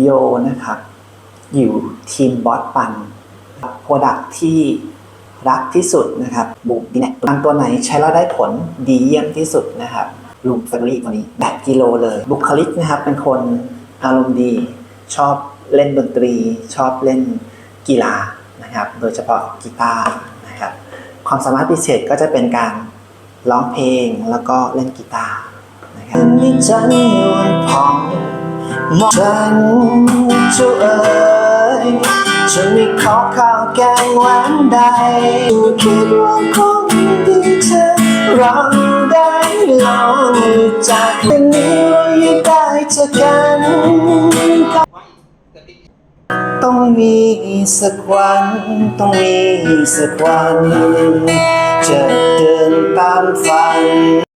โยนะครับ อยู่ทีมบอสปันโปรดักที่รักที่สุดนะครับบุกเนี่ยตามตัวไหนใช้แล้วได้ผลดีเยี่ยมที่สุดนะครับลุงแฟมิลี่คนนี้แบบกิโลเลย บุคลิกนะครับ เป็นคนอารมณ์ดี ชอบเล่นดนตรี ชอบเล่นกีฬานะครับ โดยเฉพาะกีตาร์นะครับ ความสามารถพิเศษก็จะเป็นการร้องเพลงแล้วก็เล่นกีตาร์นะครับ มองฉันจะเอ่ยฉันไม่ขอข้าวแกงหวานใดคิดว่าคงดีเธอเราได้ลองจากเป็นนี้เรายังได้เจอกันต้องมีสักวันต้องมีสักวัน จะเดินตามฝัน